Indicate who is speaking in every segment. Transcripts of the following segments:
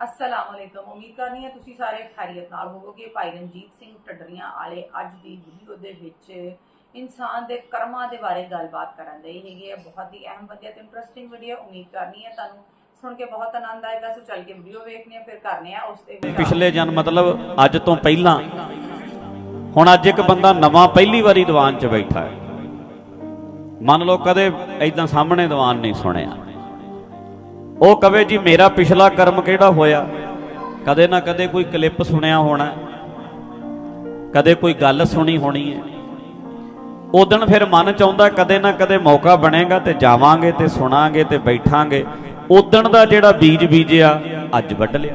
Speaker 1: ਅਸਲਾਮ ਅਲੈਕਮ। ਉਮੀਦ ਕਰਨੀ ਹੈ ਤੁਸੀਂ ਸਾਰੇ ਖੈਰੀਅਤ ਨਾਲ ਹੋਵੋਗੇ। ਭਾਈ ਰਣਜੀਤ ਸਿੰਘ ਟੱਡਰੀਆਂ ਵਾਲੇ ਅੱਜ ਦੀ ਵੀਡੀਓ ਦੇ ਵਿੱਚ ਇਨਸਾਨ ਦੇ ਕਰਮਾਂ ਦੇ ਬਾਰੇ ਗੱਲਬਾਤ ਕਰਨ ਦੇ ਹੈਗੇ ਆ। ਬਹੁਤ ਹੀ ਅਹਿਮ ਵਧੀਆ ਤੇ ਇੰਟਰਸਟਿੰਗ ਵੀਡੀਓ ਉਮੀਦ ਕਰਨੀ ਹੈ ਤੁਹਾਨੂੰ ਸੁਣ ਕੇ ਬਹੁਤ ਆਨੰਦ ਆਏਗਾ। ਸੋ ਚੱਲ ਕੇ ਵੀਡੀਓ ਵੇਖਨੇ ਆ ਫਿਰ ਕਰਨੇ ਆ ਉਸ ਤੇ
Speaker 2: ਪਿਛਲੇ ਜਨ ਮਤਲਬ ਅੱਜ ਤੋਂ ਪਹਿਲਾਂ, ਹੁਣ ਅੱਜ ਇੱਕ ਬੰਦਾ ਨਵਾਂ ਪਹਿਲੀ ਵਾਰੀ ਦੀਵਾਨ 'ਚ ਬੈਠਾ ਹੈ। ਮੰਨ ਲਓ ਕਦੇ ਐਦਾਂ ਸਾਹਮਣੇ ਦੀਵਾਨ ਨਹੀਂ ਸੁਣਿਆ। ਉਹ ਕਵੇ ਜੀ, ਮੇਰਾ ਪਿਛਲਾ ਕਰਮ ਕਿਹੜਾ ਹੋਇਆ? ਕਦੇ ਨਾ ਕਦੇ ਕੋਈ ਕਲਿੱਪ ਸੁਣਿਆ ਹੋਣਾ। ਕਦੇ ਕੋਈ ਗੱਲ ਸੁਣੀ ਹੋਣੀ ਹੈ। ਉਦਣ ਫਿਰ ਮਨ ਚ ਆਉਂਦਾ ਕਦੇ ਨਾ ਕਦੇ ਮੌਕਾ ਬਣੇਗਾ ਤੇ ਜਾਵਾਂਗੇ ਤੇ ਸੁਣਾਂਗੇ ਤੇ ਬੈਠਾਂਗੇ। ਉਦਣ ਦਾ ਜਿਹੜਾ ਬੀਜ ਬੀਜਿਆ, ਅੱਜ ਵੱਢ ਲਿਆ।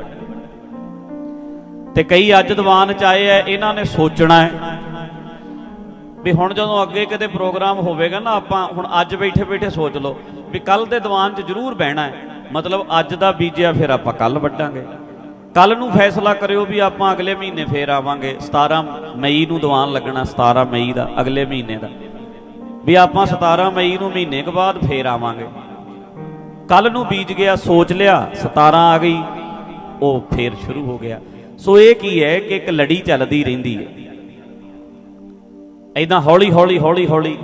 Speaker 2: ਤੇ ਕਈ ਅੱਜ ਦੀਵਾਨ ਚ ਆਏ ਆ, ਇਹਨਾਂ ਨੇ ਸੋਚਣਾ ਹੈ ਵੀ ਹੁਣ ਜਦੋਂ ਅੱਗੇ ਕਿਤੇ ਪ੍ਰੋਗਰਾਮ ਹੋਵੇਗਾ ਨਾ ਆਪਾਂ, ਹੁਣ ਅੱਜ ਬੈਠੇ ਬੈਠੇ ਸੋਚ ਲਓ ਵੀ ਕੱਲ ਦੇ ਦੀਵਾਨ 'ਚ ਜ਼ਰੂਰ ਬਹਿਣਾ ਹੈ। ਮਤਲਬ ਅੱਜ ਦਾ ਬੀਜਿਆ, ਫਿਰ ਆਪਾਂ ਕੱਲ ਵੱਢਾਂਗੇ। ਕੱਲ ਨੂੰ ਫੈਸਲਾ ਕਰਿਓ ਵੀ ਆਪਾਂ ਅਗਲੇ ਮਹੀਨੇ ਫੇਰ ਆਵਾਂਗੇ। 17 ਮਈ ਨੂੰ ਦੀਵਾਨ ਲੱਗਣਾ 17 ਮਈ ਦਾ, ਅਗਲੇ ਮਹੀਨੇ ਦਾ। ਵੀ ਆਪਾਂ 17 ਮਈ ਨੂੰ ਮਹੀਨੇ ਕੁ ਬਾਅਦ ਫੇਰ ਆਵਾਂਗੇ। ਕੱਲ ਨੂੰ ਬੀਜ ਗਿਆ, ਸੋਚ ਲਿਆ 17 ਆ ਗਈ, ਉਹ ਫੇਰ ਸ਼ੁਰੂ ਹੋ ਗਿਆ। ਸੋ ਇਹ ਕੀ ਹੈ ਕਿ ਇੱਕ ਲੜੀ ਚੱਲਦੀ ਰਹਿੰਦੀ ਹੈ। ਐਦਾਂ ਹੌਲੀ ਹੌਲੀ ਹੌਲੀ ਹੌਲੀ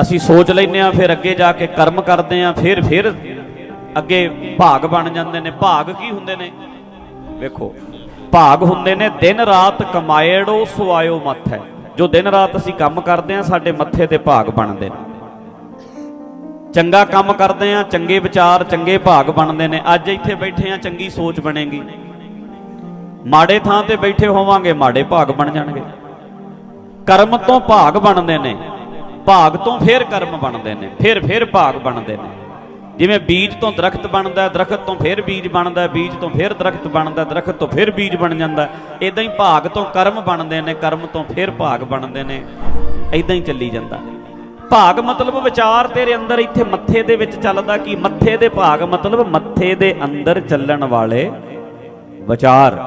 Speaker 2: ਅਸੀਂ ਸੋਚ ਲੈਨੇ ਆ ਫਿਰ ਅੱਗੇ ਜਾ ਕੇ ਕਰਮ ਕਰਦੇ ਆ ਫਿਰ ਫਿਰ ਅੱਗੇ ਭਾਗ ਬਣ ਜਾਂਦੇ ਨੇ। ਭਾਗ ਕੀ ਹੁੰਦੇ ਨੇ? ਵੇਖੋ, ਭਾਗ ਹੁੰਦੇ ਨੇ, ਦਿਨ ਰਾਤ ਕਮਾਇੜੋ ਸੁਆਇਓ ਮੱਥ ਜੋ ਦਿਨ ਰਾਤ ਅਸੀਂ ਕੰਮ ਕਰਦੇ ਆ ਸਾਡੇ ਮੱਥੇ ਤੇ ਭਾਗ ਬਣਦੇ ਨੇ। ਚੰਗਾ ਕੰਮ ਕਰਦੇ ਆ ਚੰਗੇ ਵਿਚਾਰ, ਚੰਗੇ ਭਾਗ ਬਣਦੇ ਨੇ। ਅੱਜ ਇੱਥੇ ਬੈਠੇ ਆ ਚੰਗੀ ਸੋਚ ਬਣੇਗੀ। ਮਾੜੇ ਥਾਂ ਤੇ ਬੈਠੇ ਹੋਵਾਂਗੇ, ਮਾੜੇ ਭਾਗ ਬਣ ਜਾਣਗੇ। ਕਰਮ ਤੋਂ ਭਾਗ ਬਣਦੇ ਨੇ। ਭਾਗ ਤੋਂ ਫਿਰ ਕਰਮ ਬਣਦੇ ਨੇ। ਫਿਰ ਫਿਰ ਭਾਗ ਬਣਦੇ ਨੇ। ਜਿਵੇਂ ਬੀਜ ਤੋਂ ਦਰਖਤ ਬਣਦਾ ਹੈ, ਦਰਖਤ ਤੋਂ ਫਿਰ ਬੀਜ ਬਣਦਾ ਬੀਜ ਤੋਂ ਫਿਰ ਦਰਖਤ ਬਣਦਾ ਹੈ, ਦਰਖਤ ਤੋਂ ਫਿਰ ਬੀਜ ਬਣ ਜਾਂਦਾ ਇਦਾਂ ਹੀ ਭਾਗ ਤੋਂ ਕਰਮ ਬਣਦੇ ਨੇ ਕਰਮ ਤੋਂ ਫਿਰ ਭਾਗ ਬਣਦੇ ਨੇ। ਇਦਾਂ ਹੀ ਚੱਲੀ ਜਾਂਦਾ। ਭਾਗ ਮਤਲਬ ਵਿਚਾਰ ਤੇਰੇ ਅੰਦਰ ਇੱਥੇ ਮੱਥੇ ਦੇ ਵਿੱਚ ਚੱਲਦਾ ਕੀ ਮੱਥੇ ਦੇ ਭਾਗ ਮਤਲਬ ਮੱਥੇ ਦੇ ਅੰਦਰ ਚੱਲਣ ਵਾਲੇ ਵਿਚਾਰ।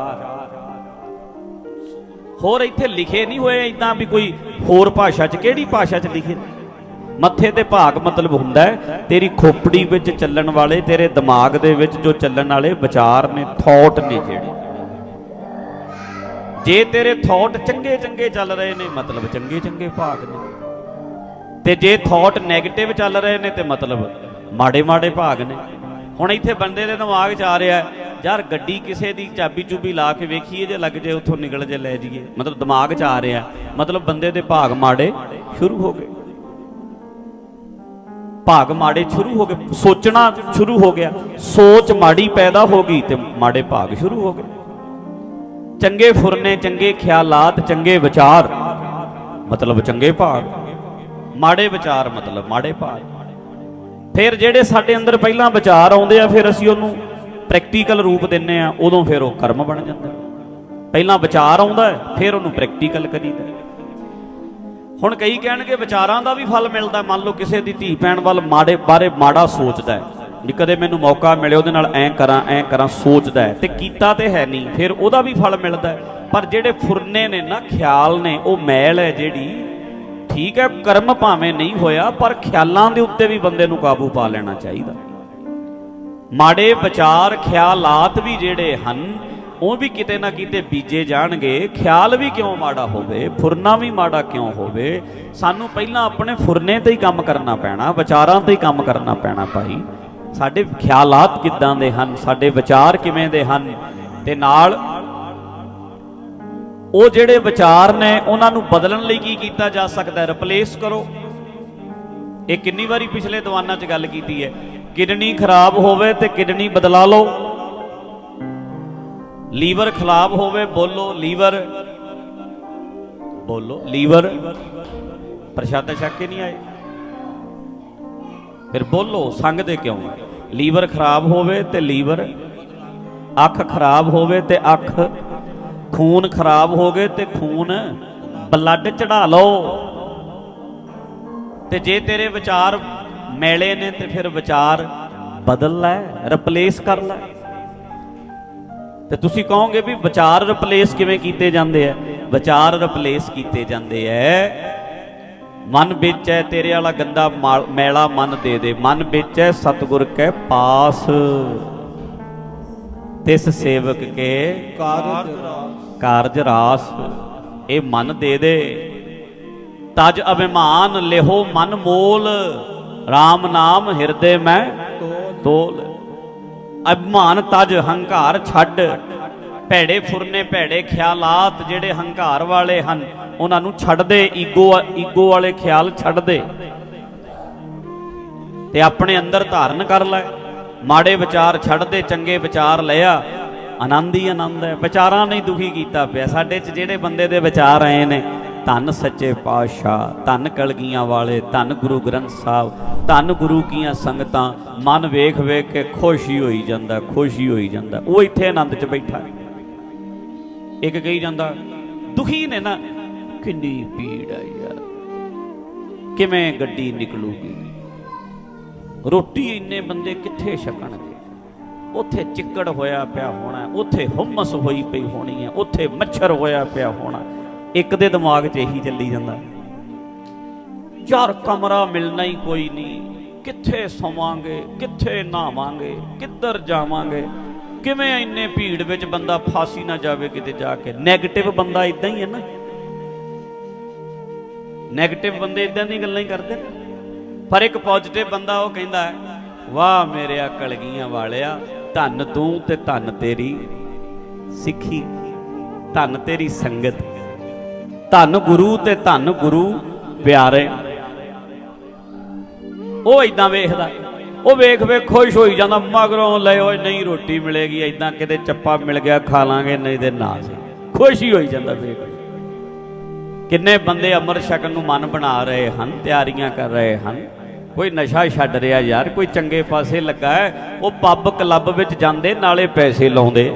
Speaker 2: ਹੋਰ ਇੱਥੇ ਲਿਖੇ ਨਹੀਂ ਹੋਏ ਇਦਾਂ ਵੀ ਕੋਈ ਹੋਰ ਭਾਸ਼ਾ 'ਚ ਕਿਹੜੀ ਭਾਸ਼ਾ 'ਚ ਲਿਖੇ? ਮੱਥੇ ਤੇ ਭਾਗ ਮਤਲਬ ਹੁੰਦਾ ਹੈ, ਤੇਰੀ ਖੋਪੜੀ ਵਿੱਚ ਚੱਲਣ ਵਾਲੇ, ਤੇਰੇ ਦਿਮਾਗ ਦੇ ਵਿੱਚ ਜੋ ਚੱਲਣ ਵਾਲੇ ਵਿਚਾਰ ਨੇ ਥੌਟ ਨੇ ਜਿਹੜੇ। ਜੇ ਤੇਰੇ ਥੌਟ ਚੰਗੇ ਚੰਗੇ ਚੱਲ ਰਹੇ ਨੇ, ਮਤਲਬ ਚੰਗੇ ਚੰਗੇ ਭਾਗ ਨੇ। ਤੇ ਜੇ ਥੌਟ 네ਗੇਟਿਵ ਚੱਲ ਰਹੇ ਨੇ, ਤੇ ਮਤਲਬ ਮਾੜੇ ਮਾੜੇ ਭਾਗ ਨੇ। ਹੁਣ ਇੱਥੇ ਬੰਦੇ ਦੇ ਦਿਮਾਗ 'ਚ ਆ ਰਿਹਾ ਯਾਰ ਗੱਡੀ ਕਿਸੇ ਦੀ ਚਾਬੀ ਚੁਬੀ ਲਾ ਕੇ ਵੇਖੀਏ ਜੇ ਲੱਗ ਜੇ, ਉੱਥੋਂ ਨਿਕਲ ਜੇ, ਲੈ ਜਾਈਏ। ਮਤਲਬ ਦਿਮਾਗ 'ਚ ਆ ਰਿਹਾ ਮਤਲਬ ਬੰਦੇ ਦੇ ਭਾਗ ਮਾੜੇ ਸ਼ੁਰੂ ਹੋ ਗਏ। ਭਾਗ ਮਾੜੇ ਸ਼ੁਰੂ ਹੋ ਗਏ, ਸੋਚਣਾ ਸ਼ੁਰੂ ਹੋ ਗਿਆ, ਸੋਚ ਮਾੜੀ ਪੈਦਾ ਹੋ ਗਈ ਤੇ ਮਾੜੇ ਭਾਗ ਸ਼ੁਰੂ ਹੋ ਗਏ। ਚੰਗੇ ਫੁਰਨੇ, ਚੰਗੇ ਖਿਆਲਾਤ, ਚੰਗੇ ਵਿਚਾਰ, ਮਤਲਬ ਚੰਗੇ ਭਾਗ। ਮਾੜੇ ਵਿਚਾਰ ਮਤਲਬ ਮਾੜੇ ਭਾਗ। ਫਿਰ ਜਿਹੜੇ ਸਾਡੇ ਅੰਦਰ ਪਹਿਲਾਂ ਵਿਚਾਰ ਆਉਂਦੇ ਆ, ਫਿਰ ਅਸੀਂ ਉਹਨੂੰ ਪ੍ਰੈਕਟੀਕਲ ਰੂਪ ਦਿੰਨੇ ਆ, ਉਦੋਂ ਫਿਰ ਉਹ ਕਰਮ ਬਣ ਜਾਂਦਾ। ਪਹਿਲਾਂ ਵਿਚਾਰ ਆਉਂਦਾ, ਫਿਰ ਉਹਨੂੰ ਪ੍ਰੈਕਟੀਕਲ ਕਰੀਦਾ। ਹੁਣ ਕਈ ਕਹਿਣਗੇ ਵਿਚਾਰਾਂ ਦਾ ਵੀ ਫਲ ਮਿਲਦਾ, ਮੰਨ ਲਓ ਕਿਸੇ ਦੀ ਧੀ ਪੈਣ ਵੱਲ ਮਾੜੇ ਬਾਰੇ ਮਾੜਾ ਸੋਚਦਾ ਹੈ, ਵੀ ਕਦੇ ਮੈਨੂੰ ਮੌਕਾ ਮਿਲੇ ਉਹਦੇ ਨਾਲ ਐਂ ਕਰਾਂ ਐਂ ਕਰਾਂ ਸੋਚਦਾ ਹੈ ਤੇ ਕੀਤਾ ਤੇ ਹੈ ਨਹੀਂ, ਫਿਰ ਉਹਦਾ ਵੀ ਫਲ ਮਿਲਦਾ ਹੈ। ਪਰ ਜਿਹੜੇ ਫੁਰਨੇ ਨੇ ਨਾ, ਖਿਆਲ ਨੇ, ਉਹ ਮੈਲ ਹੈ ਜਿਹੜੀ, ਠੀਕ ਹੈ, ਕਰਮ ਭਾਵੇਂ ਨਹੀਂ ਹੋਇਆ, ਪਰ ਖਿਆਲਾਂ ਦੇ ਉੱਤੇ ਵੀ ਬੰਦੇ ਨੂੰ ਕਾਬੂ ਪਾ ਲੈਣਾ ਚਾਹੀਦਾ ਮਾੜੇ ਵਿਚਾਰ, ਖਿਆਲਾਤ ਵੀ ਜਿਹੜੇ ਹਨ ਉਹ ਵੀ ਕਿਤੇ ਨਾ ਕਿਤੇ ਬੀਜੇ ਜਾਣਗੇ। ਖਿਆਲ ਵੀ ਕਿਉਂ ਮਾੜਾ ਹੋਵੇ? ਫੁਰਨਾ ਵੀ ਮਾੜਾ ਕਿਉਂ ਹੋਵੇ? ਸਾਨੂੰ ਪਹਿਲਾਂ ਆਪਣੇ ਫੁਰਨੇ ਤੇ ਹੀ ਕੰਮ ਕਰਨਾ ਪੈਣਾ, ਵਿਚਾਰਾਂ ਤੇ ਹੀ ਕੰਮ ਕਰਨਾ ਪੈਣਾ ਭਾਈ। ਸਾਡੇ ਖਿਆਲਾਤ ਕਿੱਦਾਂ ਦੇ ਹਨ? ਸਾਡੇ ਵਿਚਾਰ ਕਿਵੇਂ ਦੇ ਹਨ? ਤੇ ਨਾਲ ਉਹ ਜਿਹੜੇ ਵਿਚਾਰ ਨੇ, ਉਹਨਾਂ ਨੂੰ ਬਦਲਣ ਲਈ ਕੀ ਕੀਤਾ ਜਾ ਸਕਦਾ ਹੈ? ਰਿਪਲੇਸ ਕਰੋ। ਇਹ ਕਿੰਨੀ ਵਾਰੀ ਪਿਛਲੇ ਦੀਵਾਨਾਂ 'ਚ ਗੱਲ ਕੀਤੀ ਹੈ? ਕਿਡਨੀ ਖਰਾਬ ਹੋਵੇ ਤੇ ਕਿਡਨੀ ਬਦਲਾ ਲਓ। ਲੀਵਰ ਖਰਾਬ ਹੋਵੇ, ਬੋਲੋ ਲੀਵਰ। ਬੋਲੋ ਲੀਵਰ। ਪ੍ਰਸ਼ਾਦਾ ਛੱਕ ਕੇ ਨਹੀਂ ਆਏ। ਫਿਰ ਬੋਲੋ ਸੰਗਦੇ ਕਿਉਂ? ਲੀਵਰ ਖਰਾਬ ਹੋਵੇ ਤੇ ਲੀਵਰ, ਅੱਖ ਖਰਾਬ ਹੋਵੇ ਤੇ ਅੱਖ, ਖੂਨ ਖਰਾਬ ਹੋਵੇ ਗਏ ਤੇ ਖੂਨ, ਬਲੱਡ ਚੜਾ ਲਓ। ਤੇ ਜੇ ਤੇਰੇ ਵਿਚਾਰ ਮੈਲੇ ਨੇ ਤੇ ਫਿਰ ਵਿਚਾਰ ਬਦਲ ਲੈ ਰਿਪਲੇਸ ਕਰ ਲੈ। ਤੇ ਤੁਸੀਂ ਕਹੋਗੇ ਵੀ ਵਿਚਾਰ ਰਿਪਲੇਸ ਕਿਵੇਂ ਕੀਤੇ ਜਾਂਦੇ ਆ? ਵਿਚਾਰ ਰਿਪਲੇਸ ਕੀਤੇ ਜਾਂਦੇ ਐ ਮਨ ਵਿੱਚ ਹੈ ਤੇਰੇ ਵਾਲਾ ਗੰਦਾ ਮਾਲ- ਮਨ ਦੇ ਦੇ। ਮਨ ਵਿੱਚ ਹੈ ਸਤਿਗੁਰ ਕੈ ਪਾਸ। ਤਿਸ ਸੇਵਕ ਕੇ
Speaker 3: ਕਾਰਜ ਰਾਸ।
Speaker 2: ਕਾਰਜ ਰਾਸ। ਇਹ ਮਨ ਦੇ ਦੇ। ਤਜ ਅਭਿਮਾਨ ਲਿਹੋ ਮਨ ਮੋਲ। RAM ਨਾਮ ਹਿਰਦੇ ਮੈਂ
Speaker 3: ਤੋਲ
Speaker 2: ਤੋਲ। ਅਭਿਮਾਨ ਤਜ ਹੰਕਾਰ ਛੱਡ। ਭੈੜੇ ਫੁਰਨੇ, ਭੈੜੇ ਖਿਆਲਾਤ ਜਿਹੜੇ ਹੰਕਾਰ ਵਾਲੇ ਹਨ, ਉਹਨਾਂ ਨੂੰ ਛੱਡ ਦੇ, ਈਗੋ ਈਗੋ ਵਾਲੇ ਖਿਆਲ ਛੱਡ ਦੇ। ਤੇ ਆਪਣੇ ਅੰਦਰ ਧਾਰਨ ਕਰ ਲੈ। ਮਾੜੇ ਵਿਚਾਰ ਛੱਡ ਦੇ, ਚੰਗੇ ਵਿਚਾਰ ਲਿਆ। ਆਨੰਦ ਹੀ ਆਨੰਦ ਹੈ। ਵਿਚਾਰਾਂ ਨਹੀਂ ਦੁਖੀ ਕੀਤਾ ਪਿਆ। ਸਾਡੇ 'ਚ ਜਿਹੜੇ ਬੰਦੇ ਦੇ ਵਿਚਾਰ ਆਏ ਨੇ ਧੰਨ ਸੱਚੇ ਪਾਤਸ਼ਾਹ, ਧੰਨ ਕਲਗੀਆਂ ਵਾਲੇ, ਧੰਨ ਗੁਰੂ ਗ੍ਰੰਥ ਸਾਹਿਬ, ਧੰਨ ਗੁਰੂ ਕੀਆਂ ਸੰਗਤਾਂ, ਮਨ ਵੇਖ ਵੇਖ ਕੇ ਖੁਸ਼ੀ ਹੋਈ ਜਾਂਦਾ, ਖੁਸ਼ੀ ਹੋਈ ਜਾਂਦਾ। ਉਹ ਇੱਥੇ ਆਨੰਦ 'ਚ ਬੈਠਾ ਇੱਕ ਕਹੀ ਜਾਂਦਾ, ਦੁਖੀ ਨੇ ਨਾ? ਕਿੰਨੀ ਭੀੜ ਆ ਯਾਰ। ਕਿਵੇਂ ਗੱਡੀ ਨਿਕਲੂਗੀ? ਰੋਟੀ ਇੰਨੇ ਬੰਦੇ ਕਿੱਥੇ ਛਕਣਗੇ? ਉੱਥੇ ਚਿੱਕੜ ਹੋਇਆ ਪਿਆ ਹੋਣਾ, ਉੱਥੇ ਹੁਮਸ ਹੋਈ ਪਈ ਹੋਣੀ ਹੈ, ਉੱਥੇ ਮੱਛਰ ਹੋਇਆ ਪਿਆ ਹੋਣਾ ਇੱਕ ਦੇ ਦਿਮਾਗ 'ਚ ਇਹੀ ਚੱਲੀ ਜਾਂਦਾ। ਯਾਰ ਕਮਰਾ ਮਿਲਣਾ ਹੀ ਕੋਈ ਨਹੀਂ। ਕਿੱਥੇ ਸੌਵਾਂਗੇ, ਕਿੱਥੇ ਨਹਾਵਾਂਗੇ, ਕਿੱਧਰ ਜਾਵਾਂਗੇ? ਕਿਵੇਂ ਇੰਨੇ ਭੀੜ ਵਿੱਚ ਬੰਦਾ ਫਾਸੀ ਨਾ ਜਾਵੇ ਕਿਤੇ ਜਾ ਕੇ? 네ਗੇਟਿਵ ਬੰਦਾ ਇਦਾਂ ਹੀ ਹੈ ਨਾ। 네ਗੇਟਿਵ ਬੰਦੇ ਇਦਾਂ ਦੀਆਂ ਗੱਲਾਂ ਹੀ ਕਰਦੇ ਨੇ। ਪਰ ਇੱਕ ਪੋਜ਼ਿਟਿਵ ਬੰਦਾ ਉਹ ਕਹਿੰਦਾ ਹੈ, ਵਾਹ ਮੇਰਿਆ ਕਲਗੀਆਂ ਵਾਲਿਆ, ਧੰਨ ਤੂੰ ਤੇ ਧੰਨ ਤੇਰੀ ਸਿੱਖੀ, ਧੰਨ ਤੇਰੀ ਸੰਗਤ। ਧੰਨ ਗੁਰੂ ਤੇ ਧੰਨ ਗੁਰੂ ਪਿਆਰੇ। ਉਹ ਇਦਾਂ ਵੇਖਦਾ, ਉਹ ਵੇਖ ਵੇਖ ਖੁਸ਼ ਹੋਈ ਜਾਂਦਾ, ਮਗਰੋਂ ਲੈ ਓਏ ਨਹੀਂ ਰੋਟੀ ਮਿਲੇਗੀ ਇਦਾਂ ਕਿਤੇ ਚੱਪਾ ਮਿਲ ਗਿਆ, ਖਾ ਲਾਂਗੇ, ਨਹੀਂ ਤੇ ਨਾ ਸੀ। ਹੀ ਹੋਈ ਜਾਂਦਾ ਵੇਖ। ਕਿੰਨੇ ਬੰਦੇ ਅਮਰ ਛਕਣ ਨੂੰ ਮਨ ਬਣਾ ਰਹੇ ਹਨ, ਤਿਆਰੀਆਂ ਕਰ ਰਹੇ ਹਨ। ਕੋਈ ਨਸ਼ਾ ਛੱਡ ਰਿਹਾ ਯਾਰ, ਕੋਈ ਚੰਗੇ ਪਾਸੇ ਲੱਗਾ ਉਹ ਪੱਬ ਕਲੱਬ ਵਿੱਚ ਜਾਂਦੇ, ਨਾਲੇ ਪੈਸੇ ਲਾਉਂਦੇ।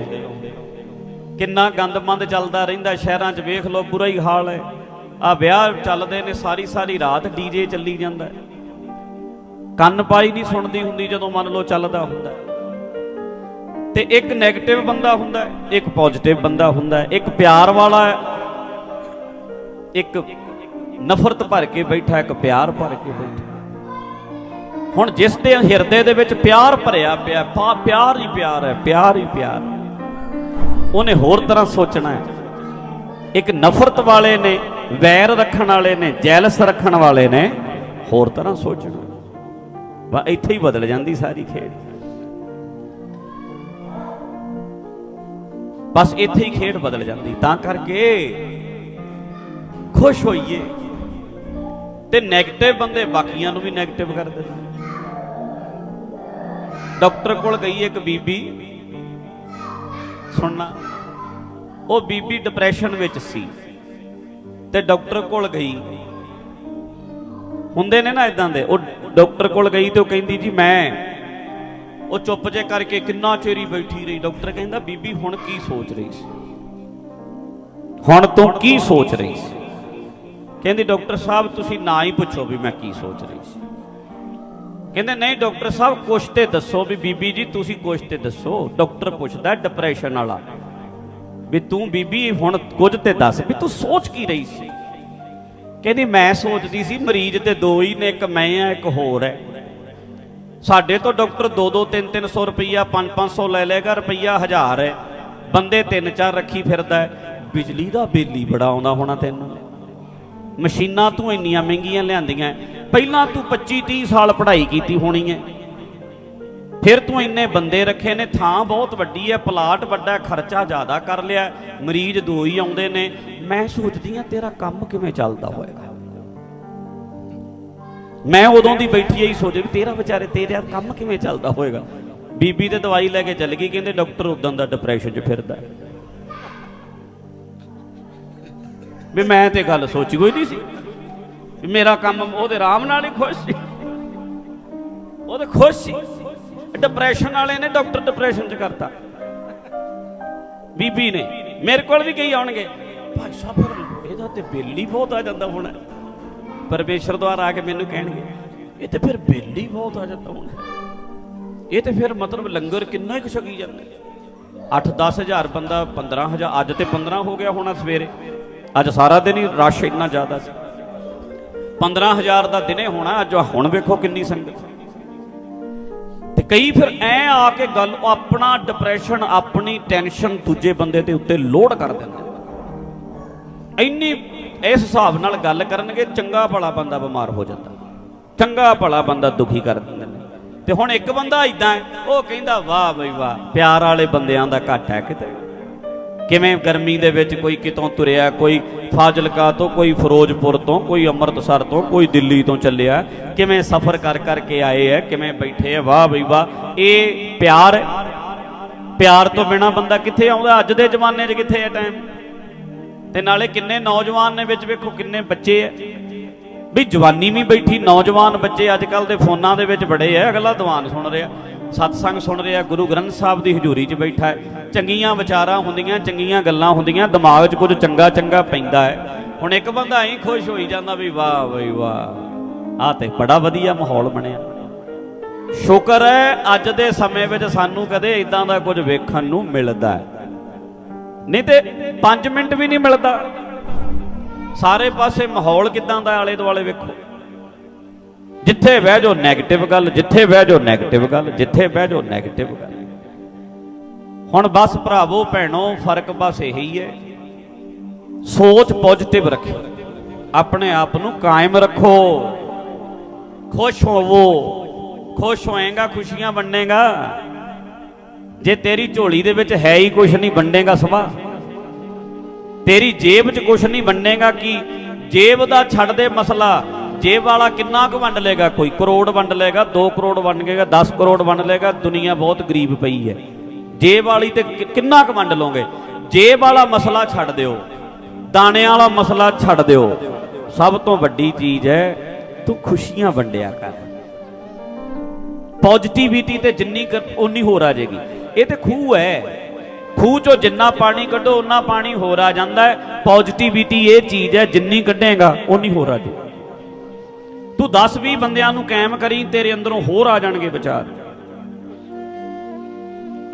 Speaker 2: ਕਿੰਨਾ ਗੰਦਮੰਦ ਚੱਲਦਾ ਰਹਿੰਦਾ, ਸ਼ਹਿਰਾਂ 'ਚ ਵੇਖ ਲਓ, ਬੁਰਾ ਹੀ ਹਾਲ ਹੈ। ਆ ਵਿਆਹ ਚੱਲਦੇ ਨੇ, ਸਾਰੀ ਸਾਰੀ ਰਾਤ ਡੀਜੇ ਚੱਲੀ ਜਾਂਦਾ ਕੰਨ ਪਾਈ ਨਹੀਂ ਸੁਣਦੀ ਹੁੰਦੀ ਜਦੋਂ ਮੰਨ ਲਓ ਚੱਲਦਾ ਹੁੰਦਾ ਤੇ ਇੱਕ 네ਗੇਟਿਵ ਬੰਦਾ ਹੁੰਦਾ ਇੱਕ ਪੋਜ਼ਿਟਿਵ ਬੰਦਾ ਹੁੰਦਾ ਇੱਕ ਪਿਆਰ ਵਾਲਾ ਹੈ, ਇੱਕ ਨਫ਼ਰਤ ਭਰ ਕੇ ਬੈਠਾ, ਇੱਕ ਪਿਆਰ ਭਰ ਕੇ ਬੈਠਾ। ਹੁਣ ਜਿਸ ਦੇ ਹਿਰਦੇ ਦੇ ਵਿੱਚ ਪਿਆਰ ਭਰਿਆ ਪਿਆ, ਪਾ- ਪਿਆਰ ਹੀ ਪਿਆਰ ਹੈ, ਪਿਆਰ ਹੀ ਪਿਆਰ ਹੈ। ਉਹਨੇ ਹੋਰ ਤਰ੍ਹਾਂ ਸੋਚਣਾ ਹੈ। ਇੱਕ ਨਫ਼ਰਤ ਵਾਲੇ ਨੇ, ਵੈਰ ਰੱਖਣ ਵਾਲੇ ਨੇ, ਜੈਲਸ ਰੱਖਣ ਵਾਲੇ ਨੇ, ਹੋਰ ਤਰ੍ਹਾਂ ਸੋਚਣਾ। ਵਾ ਇੱਥੇ ਹੀ ਬਦਲ ਜਾਂਦੀ ਸਾਰੀ ਖੇਡ। ਬਸ ਇੱਥੇ ਹੀ ਖੇਡ ਬਦਲ ਜਾਂਦੀ, ਤਾਂ ਕਰਕੇ ਖੁਸ਼ ਹੋਈਏ। ਤੇ 네ਗੇਟਿਵ ਬੰਦੇ ਬਾਕੀਆਂ ਨੂੰ ਵੀ 네ਗੇਟਿਵ ਕਰ ਦਿੰਦੇ ਡਾਕਟਰ ਕੋਲ ਗਈ ਇੱਕ ਬੀਬੀ ਸੁਣਨਾ। ਉਹ ਬੀਬੀ ਡਿਪਰੈਸ਼ਨ ਵਿੱਚ ਸੀ ਤੇ ਡਾਕਟਰ ਕੋਲ ਗਈ। ਹੁੰਦੇ ਨੇ ਨਾ ਇਦਾਂ ਦੇ ਉਹ ਡਾਕਟਰ ਕੋਲ ਗਈ ਤੇ ਉਹ ਕਹਿੰਦੀ ਜੀ ਮੈਂ ਉਹ ਚੁੱਪ ਜੇ ਕਰਕੇ ਕਿੰਨਾ ਚਿਰ ਬੈਠੀ ਰਹੀ। ਡਾਕਟਰ ਕਹਿੰਦਾ ਬੀਬੀ ਹੁਣ ਕੀ ਸੋਚ ਰਹੀ ਸੀ? ਹੁਣ ਤੂੰ ਕੀ ਸੋਚ ਰਹੀ ਸੀ? ਕਹਿੰਦੀ ਡਾਕਟਰ ਸਾਹਿਬ ਤੁਸੀਂ ਨਾ ਹੀ ਪੁੱਛੋ ਵੀ ਮੈਂ ਕੀ ਸੋਚ ਰਹੀ ਸੀ। ਕਹਿੰਦੇ, ਨਹੀਂ ਡਾਕਟਰ ਸਾਹਿਬ, ਕੁਛ ਤੇ ਦੱਸੋ ਵੀ ਬੀਬੀ ਜੀ, ਤੁਸੀਂ ਕੁਛ ਤੇ ਦੱਸੋ। ਡਾਕਟਰ ਪੁੱਛਦਾ ਡਿਪਰੈਸ਼ਨ ਵਾਲਾ। ਵੀ ਤੂੰ ਬੀਬੀ, ਹੁਣ ਕੁਝ ਤੇ ਦੱਸ, ਵੀ ਤੂੰ ਸੋਚ ਕੀ ਰਹੀ ਸੀ? ਕਹਿੰਦੀ, ਮੈਂ ਸੋਚਦੀ ਸੀ, ਮਰੀਜ਼ ਤੇ ਦੋ ਹੀ ਨੇ, ਇੱਕ ਮੈਂ ਆ, ਇੱਕ ਹੋਰ ਹੈ। ਸਾਡੇ ਤੋਂ ਡਾਕਟਰ 2-2 3-300 ਰੁਪਈਆ 5-500 ਲੈ ਲੇਗਾ ਰੁਪਈਆ 1000 ਹੈ। ਬੰਦੇ ਤਿੰਨ ਚਾਰ ਰੱਖੀ ਫਿਰਦਾ ਬਿਜਲੀ ਦਾ ਬਿੱਲ ਹੀ ਬੜਾ ਆਉਂਦਾ ਹੋਣਾ ਤੈਨੂੰ। ਮਸ਼ੀਨਾਂ ਤੂੰ ਇੰਨੀਆਂ ਮਹਿੰਗੀਆਂ ਲਿਆਂਦੀਆਂ। ਪਹਿਲਾਂ ਤੂੰ 25-30 ਸਾਲ ਪੜ੍ਹਾਈ ਕੀਤੀ ਹੋਣੀ ਹੈ ਫਿਰ ਤੂੰ ਇੰਨੇ ਬੰਦੇ ਰੱਖੇ ਨੇ, ਥਾਂ ਬਹੁਤ ਵੱਡੀ ਹੈ ਪਲਾਟ ਵੱਡਾ, ਖਰਚਾ ਜ਼ਿਆਦਾ ਕਰ ਲਿਆ, ਮਰੀਜ਼ ਦੋ ਹੀ ਆਉਂਦੇ ਨੇ। ਮੈਂ ਸੋਚਦੀ ਆ, ਤੇਰਾ ਕੰਮ ਕਿਵੇਂ ਚੱਲਦਾ ਹੋਏਗਾ? ਮੈਂ ਉਦੋਂ ਦੀ ਬੈਠੀ ਹੀ ਸੋਚ ਵੀ ਤੇਰਾ ਵਿਚਾਰੇ, ਤੇਰਾ ਕੰਮ ਕਿਵੇਂ ਚੱਲਦਾ ਹੋਏਗਾ? ਬੀਬੀ ਤੇ ਦਵਾਈ ਲੈ ਕੇ ਚੱਲ ਗਈ, ਕਹਿੰਦੇ ਡਾਕਟਰ ਉਦੋਂ ਦਾ ਡਿਪਰੈਸ਼ਨ 'ਚ ਫਿਰਦਾ। ਵੀ ਮੈਂ ਤੇ ਗੱਲ ਸੋਚੀ ਕੋਈ ਨਹੀਂ ਸੀ। ਵੀ ਮੇਰਾ ਕੰਮ ਉਹਦੇ ਆਰਾਮ ਨਾਲ ਹੀ ਖੁਸ਼ ਸੀ। ਉਹ ਤੇ ਖੁਸ਼ ਸੀ। ਡਿਪਰੈਸ਼ਨ ਵਾਲੇ ਨੇ ਡਾਕਟਰ ਡਿਪਰੈਸ਼ਨ 'ਚ ਕਰਤਾ। ਬੀਬੀ ਨੇ, ਮੇਰੇ ਕੋਲ ਵੀ ਕਈ ਆਉਣਗੇ। ਭਾਈ ਸਾਹਿਬ ਫਿਰ ਇਹਦਾ ਤੇ ਬਿੱਲ ਹੀ ਬਹੁਤ ਆ ਜਾਂਦਾ ਹੁਣ। ਪਰਮੇਸ਼ਰ ਦੁਆਰਾ ਆ ਕੇ ਮੈਨੂੰ ਕਹਿਣਗੇ, ਇਹ ਤੇ ਫਿਰ ਬਿੱਲ ਹੀ ਬਹੁਤ ਆ ਜਾਂਦਾ ਹੁਣ। ਇਹ ਤੇ ਫਿਰ ਮਤਲਬ ਲੰਗਰ ਕਿੰਨਾ ਹੀ ਛਕੀ ਜਾਂਦਾ। 8-10 ਹਜ਼ਾਰ ਬੰਦਾ 15000 ਅੱਜ ਤੇ 15 ਹੋ ਗਿਆ ਹੋਣਾ ਸਵੇਰੇ। ਅੱਜ ਸਾਰਾ ਦਿਨ ਹੀ ਰਸ਼ ਇੰਨਾ ਜ਼ਿਆਦਾ ਸੀ। 15000 ਦਾ ਦਿਨੇ ਹੋਣਾ, ਅੱਜ ਹੁਣ ਵੇਖੋ ਕਿੰਨੀ ਸੰਗਤ। ਤੇ ਕਈ ਫਿਰ ਐ ਆ ਕੇ ਗੱਲ, ਆਪਣਾ ਡਿਪਰੈਸ਼ਨ ਆਪਣੀ ਟੈਨਸ਼ਨ ਦੂਜੇ ਬੰਦੇ ਦੇ ਉੱਤੇ ਲੋਡ ਕਰ ਦਿੰਦੇ ਇੰਨੀ ਇਸ ਹਿਸਾਬ ਨਾਲ ਗੱਲ ਕਰਨਗੇ, ਚੰਗਾ ਭਲਾ ਬੰਦਾ ਬਿਮਾਰ ਹੋ ਜਾਂਦਾ। ਚੰਗਾ ਭਲਾ ਬੰਦਾ ਦੁਖੀ ਕਰ ਦਿੰਦੇ ਨੇ। ਤੇ ਹੁਣ ਇੱਕ ਬੰਦਾ ਇਦਾਂ ਹੈ, ਉਹ ਕਹਿੰਦਾ, ਵਾਹ ਬਈ ਵਾਹ, ਪਿਆਰ ਵਾਲੇ ਬੰਦਿਆਂ ਦਾ ਘੱਟ ਹੈ ਕਿਤੇ? ਕਿਵੇਂ ਗਰਮੀ ਦੇ ਵਿੱਚ ਕੋਈ ਕਿਤੋਂ ਤੁਰਿਆ, ਕੋਈ ਫਾਜ਼ਿਲਕਾ ਤੋਂ, ਕੋਈ ਫਿਰੋਜ਼ਪੁਰ ਤੋਂ, ਕੋਈ ਅੰਮ੍ਰਿਤਸਰ ਤੋਂ, ਕੋਈ ਦਿੱਲੀ ਤੋਂ ਚੱਲਿਆ, ਕਿਵੇਂ ਸਫ਼ਰ ਕਰ ਕਰਕੇ ਆਏ ਹੈ ਕਿਵੇਂ ਬੈਠੇ ਆ, ਵਾਹ ਬਈ ਵਾਹ। ਇਹ ਪਿਆਰ ਪਿਆਰ ਤੋਂ ਬਿਨਾ ਬੰਦਾ ਕਿੱਥੇ ਆਉਂਦਾ? ਅੱਜ ਦੇ ਜ਼ਮਾਨੇ 'ਚ ਕਿੱਥੇ ਹੈ ਟਾਈਮ ਤੇ ਨਾਲੇ ਕਿੰਨੇ ਨੌਜਵਾਨ ਨੇ ਵਿੱਚ, ਵੇਖੋ ਕਿੰਨੇ ਬੱਚੇ ਐ ਵੀ ਜਵਾਨੀ ਵੀ ਬੈਠੀ, ਨੌਜਵਾਨ ਬੱਚੇ ਅੱਜ ਕੱਲ ਦੇ ਫੋਨਾਂ ਦੇ ਵਿੱਚ ਬੜੇ ਐ ਅਗਲਾ ਦੀਵਾਨ ਸੁਣ ਰਿਹਾ। ਸਤਸੰਗ ਸੁਣ ਰਿਹਾ ਗੁਰੂ ਗ੍ਰੰਥ ਸਾਹਿਬ ਦੀ ਹਜ਼ੂਰੀ 'ਚ ਬੈਠਾ ਹੈ। ਚੰਗੀਆਂ ਵਿਚਾਰਾਂ ਹੁੰਦੀਆਂ, ਚੰਗੀਆਂ ਗੱਲਾਂ ਹੁੰਦੀਆਂ, ਦਿਮਾਗ 'ਚ ਕੁਝ ਚੰਗਾ ਚੰਗਾ ਪੈਂਦਾ ਹੈ। ਹੁਣ ਇੱਕ ਬੰਦਾ ਐਂ ਖੁਸ਼ ਹੋਈ ਜਾਂਦਾ ਵੀ ਵਾਹ, ਬਈ ਵਾਹ। ਆਹ ਤੇ ਬੜਾ ਵਧੀਆ ਮਾਹੌਲ ਬਣਿਆ। ਸ਼ੁਕਰ ਹੈ, ਅੱਜ ਦੇ ਸਮੇਂ ਵਿੱਚ ਸਾਨੂੰ ਕਦੇ ਇਦਾਂ ਦਾ ਕੁਝ ਵੇਖਣ ਨੂੰ ਮਿਲਦਾ ਹੈ। ਨਹੀਂ ਤੇ 5 ਮਿੰਟ ਵੀ ਨਹੀਂ ਮਿਲਦਾ। ਸਾਰੇ ਪਾਸੇ ਮਾਹੌਲ ਕਿਦਾਂ ਦਾ ਆਲੇ ਦੁਆਲੇ ਵੇਖੋ। ਜਿੱਥੇ ਬਹਿ ਜਾਓ ਨੈਗੇਟਿਵ ਗੱਲ, ਜਿੱਥੇ ਬਹਿ ਜਾਓ ਨੈਗੇਟਿਵ ਗੱਲ, ਜਿੱਥੇ ਬਹਿ ਜਾਓ ਨੈਗੇਟਿਵ ਗੱਲ। ਹੁਣ ਬਸ ਭਰਾਵੋ, ਭੈਣੋ, ਫ਼ਰਕ ਬਸ ਇਹੀ ਹੈ। ਸੋਚ ਪੋਜ਼ਿਟਿਵ ਰੱਖੋ ਆਪਣੇ ਆਪ ਨੂੰ ਕਾਇਮ ਰੱਖੋ। ਖੁਸ਼ ਹੋਵੋ। ਖੁਸ਼ ਹੋਏਗਾ, ਖੁਸ਼ੀਆਂ ਵੰਡੇਗਾ ਜੇ ਤੇਰੀ ਝੋਲੀ ਦੇ ਵਿੱਚ ਹੈ ਹੀ ਕੁਝ ਨਹੀਂ ਵੰਡੇਗਾ ਸਵਾ ਤੇਰੀ ਜੇਬ 'ਚ ਕੁਝ ਨਹੀਂ ਵੰਡੇਗਾ ਕੀ? ਜੇਬ ਦਾ ਛੱਡ ਦੇ ਮਸਲਾ। ਜੇਬ ਵਾਲਾ ਕਿੰਨਾ ਕੁ ਵੰਡ ਲੇਗਾ, ਕੋਈ ਕਰੋੜ ਵੰਡ ਲੇਗਾ 2 ਕਰੋੜ ਵੰਡ ਲੇਗਾ 10 ਕਰੋੜ ਵੰਡ ਲੇਗਾ, ਦੁਨੀਆ ਬਹੁਤ ਗਰੀਬ ਪਈ ਹੈ। ਜੇਬ ਵਾਲੀ ਤੇ ਕਿੰਨਾ ਕੁ ਵੰਡ ਲੋਗੇ ਜੇਬ ਵਾਲਾ ਮਸਲਾ ਛੱਡ ਦਿਓ, ਦਾਣਿਆਂ ਵਾਲਾ ਮਸਲਾ ਛੱਡ ਦਿਓ, ਸਭ ਤੋਂ ਵੱਡੀ ਚੀਜ਼ ਹੈ, ਤੂੰ ਖੁਸ਼ੀਆਂ ਵੰਡਿਆ ਕਰ। ਪੋਜ਼ਿਟਿਵਿਟੀ ਤੇ ਜਿੰਨੀ ਉਨੀ ਹੋਰ ਆ ਜਾਏਗੀ। ਇਹ ਤੇ ਖੂਹ ਹੈ। ਖੂਹ ਚੋਂ ਜਿੰਨਾ ਪਾਣੀ ਕੱਢੋ ਉਨਾ ਪਾਣੀ ਹੋਰ ਆ ਜਾਂਦਾ ਹੈ। ਪੋਜ਼ਿਟਿਵਿਟੀ ਇਹ ਚੀਜ਼ ਹੈ, ਜਿੰਨੀ ਕੱਢੇਗਾ ਉਨੀ ਹੋਰ ਆ ਜਾਊ। ਤੂੰ 10-20 ਬੰਦਿਆਂ ਨੂੰ ਕਾਇਮ ਕਰੀ, ਤੇਰੇ ਅੰਦਰੋਂ ਹੋਰ ਆ ਜਾਣਗੇ ਵਿਚਾਰ।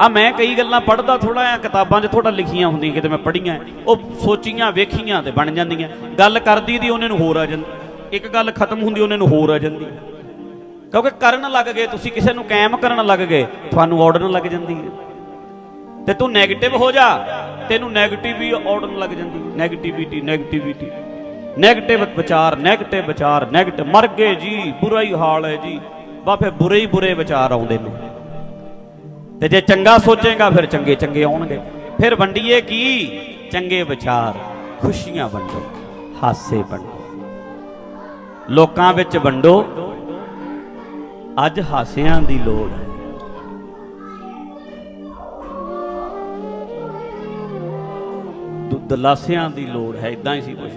Speaker 2: ਆ ਮੈਂ ਕਈ ਗੱਲਾਂ ਪੜਦਾ ਥੋੜਾ ਆ ਕਿਤਾਬਾਂ 'ਚ ਥੋੜਾ ਲਿਖੀਆਂ ਹੁੰਦੀਆਂ, ਕਿਤੇ ਮੈਂ ਪੜੀਆਂ ਉਹ ਸੋਚੀਆਂ, ਵੇਖੀਆਂ ਤੇ ਬਣ ਜਾਂਦੀਆਂ। ਗੱਲ ਕਰਦੀ ਦੀ ਉਹਨੇ ਨੂੰ ਹੋਰ ਆ ਜਾਂਦੀ। ਇੱਕ ਗੱਲ ਖਤਮ ਹੁੰਦੀ, ਉਹਨੇ ਨੂੰ ਹੋਰ ਆ ਜਾਂਦੀ। ਕਿਉਂਕਿ ਕਰਨ ਲੱਗ ਗਏ, ਤੁਸੀਂ ਕਿਸੇ ਨੂੰ ਕਾਇਮ ਕਰਨ ਲੱਗ ਗਏ, ਤੁਹਾਨੂੰ ਆਰਡਰਨ ਲੱਗ ਜਾਂਦੀ ਹੈ। ਤੇ ਤੂੰ ਨੈਗੇਟਿਵ ਹੋ ਜਾ, ਤੈਨੂੰ ਨੈਗੇਟਿਵ ਵੀ ਆਰਡਰਨ ਲੱਗ ਜਾਂਦੀ ਨੈਗੇਟਿਵਿਟੀ ਨੈਗੇਟਿਵਿਟੀ ਨੈਗੇਟਿਵ ਵਿਚਾਰ ਨੈਗੇਟਿਵ ਵਿਚਾਰ ਨੈਗੇਟਿਵ ਮਰ ਗਏ ਜੀ, ਬੁਰਾ ਹੀ ਹਾਲ ਹੈ ਜੀ। ਬਾਫੇ ਬੁਰੇ ਹੀ ਬੁਰੇ ਵਿਚਾਰ ਆਉਂਦੇ ਨੇ। ਤੇ ਜੇ ਚੰਗਾ ਸੋਚੇਗਾ, ਫਿਰ ਚੰਗੇ ਚੰਗੇ ਆਉਣਗੇ। ਫਿਰ ਵੰਡੀਏ ਕੀ? ਚੰਗੇ ਵਿਚਾਰ, ਖੁਸ਼ੀਆਂ ਵੰਡੋ, ਹਾਸੇ ਵੰਡੋ। ਲੋਕਾਂ ਵਿੱਚ ਵੰਡੋ, ਅੱਜ ਹਾਸਿਆਂ ਦੀ ਲੋੜ ਹੈ। ਦੁੱਧ ਲਾਸਿਆਂ ਦੀ ਲੋੜ ਹੈ ਇਦਾਂ ਹੀ ਸੀ ਕੁਝ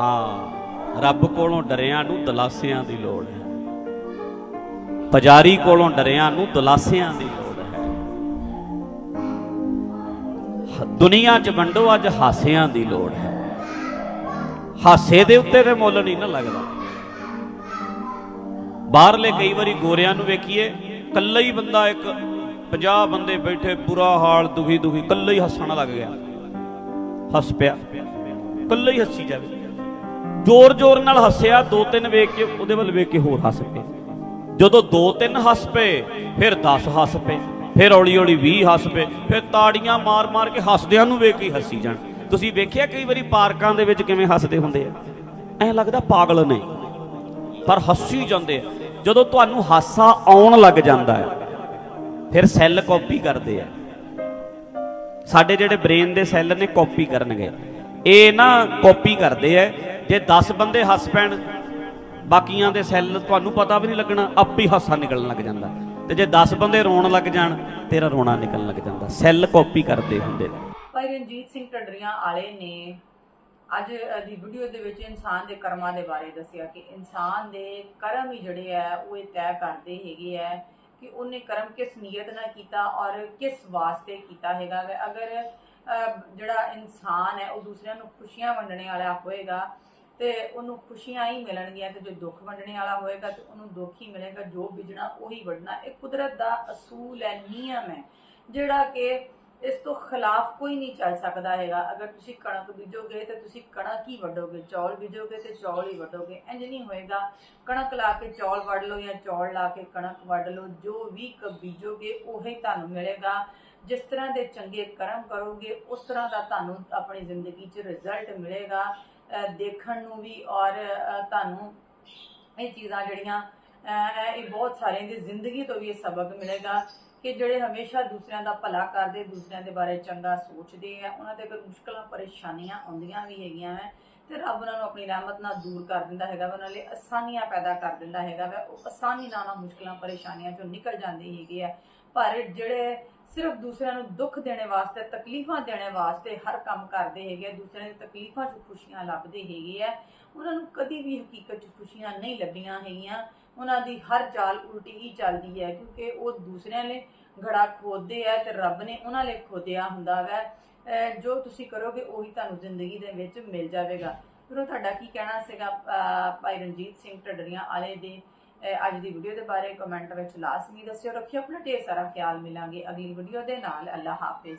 Speaker 2: ਹਾਂ, ਰੱਬ ਕੋਲੋਂ ਡਰਿਆਂ ਨੂੰ ਦਲਾਸਿਆਂ ਦੀ ਲੋੜ ਹੈ। ਪੁਜਾਰੀ ਕੋਲੋਂ ਡਰਿਆਂ ਨੂੰ ਦਲਾਸਿਆਂ ਦੀ ਲੋੜ ਹੈ। ਹ- ਦੁਨੀਆ 'ਚ ਵੰਡੋ, ਅੱਜ ਹਾਸਿਆਂ ਦੀ ਲੋੜ ਹੈ। ਹਾਸੇ ਦੇ ਉੱਤੇ ਤੇ ਮੁੱਲ ਨਹੀਂ ਨਾ ਲੱਗਦਾ। ਬਾਹਰਲੇ ਕਈ ਵਾਰੀ ਗੋਰਿਆਂ ਨੂੰ ਵੇਖੀਏ ਕੱਲਾ ਹੀ ਬੰਦਾ ਇੱਕ 50 ਬੰਦੇ ਬੈਠੇ, ਬੁਰਾ ਹਾਲ ਦੁਖੀ ਦੁਖੀ ਕੱਲਾ ਹੀ ਹੱਸਣ ਲੱਗ ਗਿਆ। ਹੱਸ ਪਿਆ। ਕੱਲਾ ਹੀ ਹੱਸੀ ਜਾਵੇ। ਜ਼ੋਰ ਜ਼ੋਰ ਨਾਲ ਹੱਸਿਆ, ਦੋ ਤਿੰਨ ਵੇਖ ਕੇ ਉਹਦੇ ਵੱਲ ਵੇਖ ਕੇ ਹੋਰ ਹੱਸ ਪਏ। ਜਦੋਂ ਦੋ ਤਿੰਨ ਹੱਸ ਪਏ, ਫਿਰ 10 ਹੱਸ ਪਏ, ਫਿਰ ਹੌਲੀ ਹੌਲੀ 20 ਹੱਸ ਪਏ, ਫਿਰ ਤਾੜੀਆਂ ਮਾਰ ਮਾਰ ਕੇ ਹੱਸਦਿਆਂ ਨੂੰ ਵੇਖ ਕੇ ਹੱਸੀ ਜਾਣ। ਤੁਸੀਂ ਵੇਖਿਆ ਕਈ ਵਾਰੀ ਪਾਰਕਾਂ ਦੇ ਵਿੱਚ ਕਿਵੇਂ ਹੱਸਦੇ ਹੁੰਦੇ ਆ? ਐਂ ਲੱਗਦਾ ਪਾਗਲ ਨੇ, ਪਰ ਹੱਸੀ ਜਾਂਦੇ ਆ। ਜਦੋਂ ਤੁਹਾਨੂੰ ਹਾਸਾ ਆਉਣ ਲੱਗ ਜਾਂਦਾ ਹੈ ਫਿਰ ਸੈੱਲ ਕਾਪੀ ਕਰਦੇ ਆ। ਸਾਡੇ ਜਿਹੜੇ ਬ੍ਰੇਨ ਦੇ ਸੈੱਲ ਨੇ, ਕਾਪੀ ਕਰਨਗੇ। ਇਹ ਨਾ ਕਾਪੀ ਕਰਦੇ ਆ ਜੇ 10 ਬੰਦੇ ਹੱਸ ਪੈਣ, ਬਾਕੀਆਂ ਦੇ ਸੈੱਲ ਤੁਹਾਨੂੰ ਪਤਾ ਵੀ ਨਹੀਂ ਲੱਗਣਾ, ਆਪੇ ਹਾਸਾ ਨਿਕਲਣ ਲੱਗ ਜਾਂਦਾ। ਤੇ ਜੇ 10 ਬੰਦੇ ਰੋਣ ਲੱਗ ਜਾਣ, ਤੇਰਾ ਰੋਣਾ ਨਿਕਲਣ ਲੱਗ ਜਾਂਦਾ। ਸੈੱਲ ਕਾਪੀ ਕਰਦੇ ਹੁੰਦੇ ਨੇ।
Speaker 1: ਭਾਈ ਰਣਜੀਤ ਸਿੰਘ ਢੱਡਰੀਆਂ ਵਾਲੇ ਨੇ ਅੱਜ ਦੀ ਵੀਡੀਓ ਦੇ ਵਿੱਚ ਇਨਸਾਨ ਦੇ ਕਰਮਾਂ ਦੇ ਬਾਰੇ ਦੱਸਿਆ ਕਿ ਇਨਸਾਨ ਦੇ ਕਰਮ ਹੀ ਜਿਹੜੇ ਆ, ਉਹ ਇਹ ਤੈਅ ਕਰਦੇ ਹੈਗੇ ਆ ਕਿ ਉਹਨੇ ਕਰਮ ਕਿਸ ਨੀਅਤ ਨਾਲ ਕੀਤਾ ਔਰ ਕਿਸ ਵਾਸਤੇ ਕੀਤਾ ਹੈਗਾ ਵਾ। ਅਗਰ ਜਿਹੜਾ ਇਨਸਾਨ ਹੈ, ਉਹ ਦੂਸਰਿਆਂ ਨੂੰ ਖੁਸ਼ੀਆਂ ਵੰਡਣੇ ਵਾਲਾ ਹੋਏਗਾ ਤੇ ਉਹਨੂੰ ਖੁਸ਼ੀਆਂ ਹੀ ਮਿਲਣਗੀਆਂ ਤੇ ਜੋ ਦੁੱਖ ਵੰਡਣੇ ਵਾਲਾ ਹੋਏਗਾ ਤੇ ਉਹਨੂੰ ਦੁੱਖ ਹੀ ਮਿਲੇਗਾ, ਜੋ ਬੀਜਣਾ ਉਹੀ ਵੰਡਣਾ। ਇਹ ਕੁਦਰਤ ਦਾ ਅਸੂਲ ਹੈ, ਨਿਯਮ ਹੈ, ਜਿਹੜਾ ਕਿ ਇਸ ਤੋਂ ਖਿਲਾਫ ਕੋਈ ਨਹੀਂ ਚੱਲ ਸਕਦਾ ਹੈਗਾ। ਅਗਰ ਤੁਸੀਂ ਕਣਕ ਬੀਜੋਗੇ ਤੇ ਤੁਸੀਂ ਕਣਕ ਹੀ ਵੱਢੋਗੇ ਚੌਲ ਬੀਜੋਗੇ ਤੇ ਚੌਲ ਹੀ ਵੱਢੋਗੇ ਇੰਜ ਨਹੀਂ ਹੋਏਗਾ। ਕਣਕ ਲਾ ਕੇ ਚੌਲ ਵੱਢ ਲਓ ਜਾਂ ਚੌਲ ਲਾ ਕੇ ਕਣਕ ਵੱਢ ਲਓ, ਜੋ ਵੀ ਬੀਜੋਗੇ ਉਹੀ ਤੁਹਾਨੂੰ ਮਿਲੇਗਾ। ਜਿਸ ਤਰ੍ਹਾਂ ਦੇ ਚੰਗੇ ਕਰਮ ਕਰੋਗੇ, ਉਸ ਤਰ੍ਹਾਂ ਦਾ ਤੁਹਾਨੂੰ ਆਪਣੀ ਜ਼ਿੰਦਗੀ 'ਚ ਰਿਜ਼ਲਟ ਮਿਲੇਗਾ। ਦੇਖਣ ਨੂੰ ਵੀ ਔਰ ਤੁਹਾਨੂੰ ਇਹ ਚੀਜ਼ਾਂ ਜਿਹੜੀਆਂ ਇਹ ਬਹੁਤ ਸਾਰਿਆਂ ਦੀ ਜ਼ਿੰਦਗੀ ਤੋਂ ਵੀ ਇਹ ਸਬਕ ਮਿਲੇਗਾ ਕਿ ਜਿਹੜੇ ਹਮੇਸ਼ਾ ਦੂਸਰਿਆਂ ਦਾ ਭਲਾ ਕਰਦੇ ਦੂਸਰਿਆਂ ਦੇ ਬਾਰੇ ਚੰਗਾ ਸੋਚਦੇ ਆ ਉਹਨਾਂ ਦੇ ਕੋਈ ਮੁਸ਼ਕਲਾਂ ਪਰੇਸ਼ਾਨੀਆਂ ਆਉਂਦੀਆਂ ਵੀ ਹੈਗੀਆਂ ਵੈ ਤੇ ਰੱਬ ਉਹਨਾਂ ਨੂੰ ਆਪਣੀ ਰਹਿਮਤ ਨਾਲ ਦੂਰ ਕਰ ਦਿੰਦਾ ਹੈਗਾ ਵਾ, ਉਹਨਾਂ ਲਈ ਆਸਾਨੀਆਂ ਪੈਦਾ ਕਰ ਦਿੰਦਾ ਹੈਗਾ ਵਾ ਉਹ ਆਸਾਨੀ ਨਾਲ ਉਹਨਾਂ ਮੁਸ਼ਕਲਾਂ ਪਰੇਸ਼ਾਨੀਆਂ ਚੋਂ ਨਿਕਲ ਜਾਂਦੇ ਹੈਗੇ ਆ। ਪਰ ਜਿਹੜੇ ਸਿਰਫ ਦੂਸਰਿਆਂ ਨੂੰ ਦੁੱਖ ਦੇਣੇ ਵਾਸਤੇ ਤਕਲੀਫਾਂ ਦੇਣੇ ਵਾਸਤੇ ਹਰ ਕੰਮ ਕਰਦੇ ਹੈਗੇ ਆ, ਦੂਸਰਿਆਂ ਦੀ ਤਕਲੀਫਾਂ 'ਚ ਖੁਸ਼ੀਆਂ ਲੱਭਦੇ ਹੈਗੇ ਆ। ਉਹਨਾਂ ਨੂੰ ਕਦੀ ਵੀ ਹਕੀਕਤ 'ਚ ਖੁਸ਼ੀਆਂ ਨਹੀਂ ਲੱਭੀਆਂ ਹੈਗੀਆਂ। ਉਹਨਾਂ ਦੀ ਹਰ ਚਾਲ ਉਲਟੀ ਹੀ ਚੱਲਦੀ ਹੈ ਕਿਉਂਕਿ ਉਹ ਦੂਸਰਿਆਂ ਲਈ ਘੜਾ ਖੋਦਦੇ ਆ ਤੇ ਰੱਬ ਨੇ ਉਹਨਾਂ ਲਈ ਖੋਦਿਆ ਹੁੰਦਾ ਵੈ। ਜੋ ਤੁਸੀਂ ਕਰੋਗੇ ਉਹੀ ਤੁਹਾਨੂੰ ਜ਼ਿੰਦਗੀ ਦੇ ਵਿੱਚ ਮਿਲ ਜਾਵੇਗਾ। ਫਿਰ ਉਹ ਤੁਹਾਡਾ ਕੀ ਕਹਿਣਾ ਸੀਗਾ ਭਾਈ ਰਣਜੀਤ ਸਿੰਘ ਢੱਡਰੀਆਂ ਵਾਲੇ ਦੇ? ਅੱਜ ਦੀ ਵੀਡੀਓ ਦੇ ਬਾਰੇ ਕਮੈਂਟ ਵਿੱਚ ਲਾਜ਼ਮੀ ਦੱਸਿਓ। ਰੱਖਿਓ ਆਪਣਾ ਢੇਰ ਸਾਰਾ ਖਿਆਲ, ਮਿਲਾਂਗੇ ਅਗਲੀ ਵੀਡੀਓ ਦੇ ਨਾਲ। ਅੱਲਾ ਹਾਫਿਜ਼।